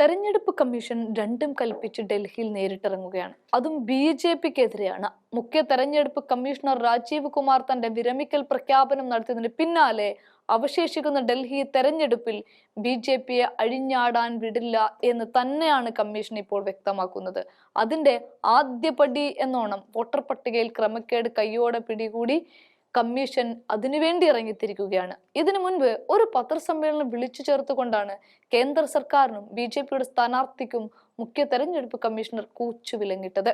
തെരഞ്ഞെടുപ്പ് കമ്മീഷൻ രണ്ടും കൽപ്പിച്ച് ഡൽഹിയിൽ നേരിട്ടിറങ്ങുകയാണ്. അതും ബി ജെ പിക്കെതിരെയാണ്. മുഖ്യ തെരഞ്ഞെടുപ്പ് കമ്മീഷണർ രാജീവ് കുമാർ തന്റെ വിരമിക്കൽ പ്രഖ്യാപനം നടത്തിയതിന് പിന്നാലെ അവശേഷിക്കുന്ന ഡൽഹി തെരഞ്ഞെടുപ്പിൽ ബി ജെ പിയെ അഴിഞ്ഞാടാൻ വിടില്ല എന്ന് തന്നെയാണ് കമ്മീഷൻ ഇപ്പോൾ വ്യക്തമാക്കുന്നത്. അതിന്റെ ആദ്യപടി എന്നോണം വോട്ടർ പട്ടികയിൽ ക്രമക്കേട് കയ്യോടെ പിടികൂടി കമ്മീഷൻ അതിനുവേണ്ടി ഇറങ്ങിത്തിരിക്കുകയാണ്. ഇതിനു മുൻപ് ഒരു പത്രസമ്മേളനം വിളിച്ചു ചേർത്തുകൊണ്ടാണ് കേന്ദ്ര സർക്കാരിനും ബി ജെ പിയുടെ സ്ഥാനാർത്ഥിക്കും മുഖ്യ തെരഞ്ഞെടുപ്പ് കമ്മീഷണർ കൂച്ചു വിലങ്ങിട്ടത്.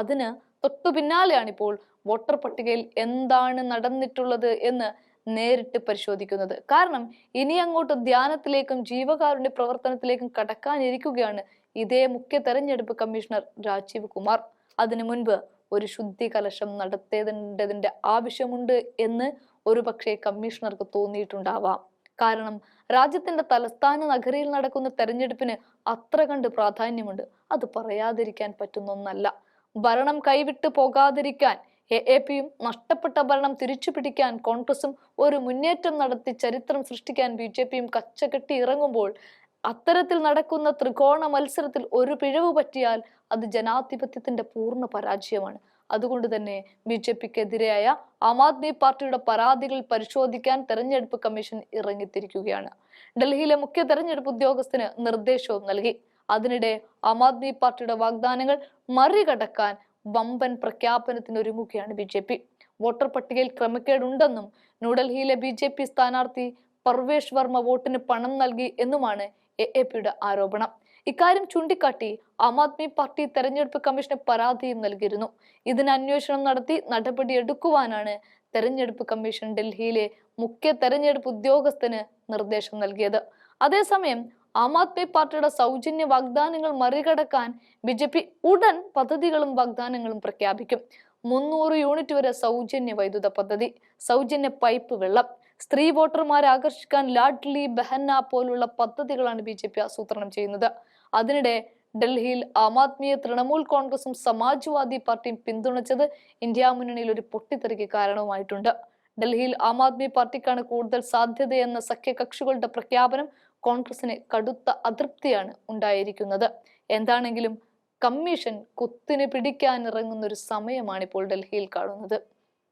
അതിന് തൊട്ടു പിന്നാലെയാണ് ഇപ്പോൾ വോട്ടർ പട്ടികയിൽ എന്താണ് നടന്നിട്ടുള്ളത് എന്ന് നേരിട്ട് പരിശോധിക്കുന്നത്. കാരണം ഇനി അങ്ങോട്ട് ധ്യാനത്തിലേക്കും ജീവകാരുണ്യ പ്രവർത്തനത്തിലേക്കും കടക്കാനിരിക്കുകയാണ് ഇതേ മുഖ്യ തെരഞ്ഞെടുപ്പ് കമ്മീഷണർ രാജീവ് കുമാർ. അതിനു മുൻപ് ഒരു ശുദ്ധി കലശം നടത്തേണ്ടതിന്റെ ആവശ്യമുണ്ട് എന്ന് ഒരു പക്ഷേ കമ്മീഷണർക്ക് തോന്നിയിട്ടുണ്ടാവാം. കാരണം രാജ്യത്തിന്റെ തലസ്ഥാന നഗരിയിൽ നടക്കുന്ന തെരഞ്ഞെടുപ്പിന് അത്ര കണ്ട് പ്രാധാന്യമുണ്ട്. അത് പറയാതിരിക്കാൻ പറ്റുന്ന ഒന്നല്ല ഭരണം കൈവിട്ട് പോകാതിരിക്കാൻ എ എ പിയും നഷ്ടപ്പെട്ട ഭരണം തിരിച്ചു പിടിക്കാൻ കോൺഗ്രസും ഒരു മുന്നേറ്റം നടത്തി ചരിത്രം സൃഷ്ടിക്കാൻ ബി ജെ പിയും കച്ചകെട്ടി ഇറങ്ങുമ്പോൾ അത്തരത്തിൽ നടക്കുന്ന ത്രികോണ മത്സരത്തിൽ ഒരു പിഴവ് പറ്റിയാൽ അത് ജനാധിപത്യത്തിന്റെ പൂർണ പരാജയമാണ്. അതുകൊണ്ട് തന്നെ ബി ജെ പിക്കെതിരായ ആം ആദ്മി പാർട്ടിയുടെ പരാതികൾ പരിശോധിക്കാൻ തെരഞ്ഞെടുപ്പ് കമ്മീഷൻ ഇറങ്ങിത്തിരിക്കുകയാണ്. ഡൽഹിയിലെ മുഖ്യ തെരഞ്ഞെടുപ്പ് ഉദ്യോഗസ്ഥന് നിർദ്ദേശവും നൽകി. അതിനിടെ ആം ആദ്മി പാർട്ടിയുടെ വാഗ്ദാനങ്ങൾ മറികടക്കാൻ വമ്പൻ പ്രഖ്യാപനത്തിന് ഒരുങ്ങുകയാണ് ബി ജെ പി. വോട്ടർ പട്ടികയിൽ ക്രമക്കേടുണ്ടെന്നും ന്യൂഡൽഹിയിലെ ബി ജെ പി സ്ഥാനാർത്ഥി പർവേഷ് വർമ്മ വോട്ടിന് പണം നൽകി എന്നുമാണ് എ എ പിയുടെ ആരോപണം. ഇക്കാര്യം ചൂണ്ടിക്കാട്ടി ആം ആദ്മി പാർട്ടി തെരഞ്ഞെടുപ്പ് കമ്മീഷന് പരാതിയും നൽകിയിരുന്നു. ഇതിന് അന്വേഷണം നടത്തി നടപടി എടുക്കുവാനാണ് തെരഞ്ഞെടുപ്പ് കമ്മീഷൻ ഡൽഹിയിലെ മുഖ്യ തെരഞ്ഞെടുപ്പ് ഉദ്യോഗസ്ഥന് നിർദ്ദേശം നൽകിയത്. അതേസമയം ആം ആദ്മി പാർട്ടിയുടെ സൗജന്യ വാഗ്ദാനങ്ങൾ മറികടക്കാൻ ബി ജെ പി ഉടൻ പദ്ധതികളും വാഗ്ദാനങ്ങളും പ്രഖ്യാപിക്കും. മുന്നൂറ് യൂണിറ്റ് വരെ സൗജന്യ വൈദ്യുത പദ്ധതി സൗജന്യ പൈപ്പ് വെള്ളം സ്ത്രീ വോട്ടർമാരെ ആകർഷിക്കാൻ ലാഡ്ലി ബെഹന്ന പോലുള്ള പദ്ധതികളാണ് ബി ജെ പി ആസൂത്രണം ചെയ്യുന്നത്. അതിനിടെ ഡൽഹിയിൽ ആം ആദ്മിയെ തൃണമൂൽ കോൺഗ്രസും സമാജ്വാദി പാർട്ടിയും പിന്തുണച്ചത് ഇന്ത്യ മുന്നണിയിൽ ഒരു പൊട്ടിത്തെറിക്ക് കാരണവുമായിട്ടുണ്ട്. ഡൽഹിയിൽ ആം ആദ്മി പാർട്ടിക്കാണ് കൂടുതൽ സാധ്യതയെന്ന സഖ്യകക്ഷികളുടെ പ്രഖ്യാപനം കോൺഗ്രസിന് കടുത്ത അതൃപ്തിയാണ് ഉണ്ടായിരിക്കുന്നത്. എന്താണെങ്കിലും കമ്മീഷൻ കുത്തിന് പിടിക്കാനിറങ്ങുന്ന ഒരു സമയമാണ് ഇപ്പോൾ ഡൽഹിയിൽ കാണുന്നത്.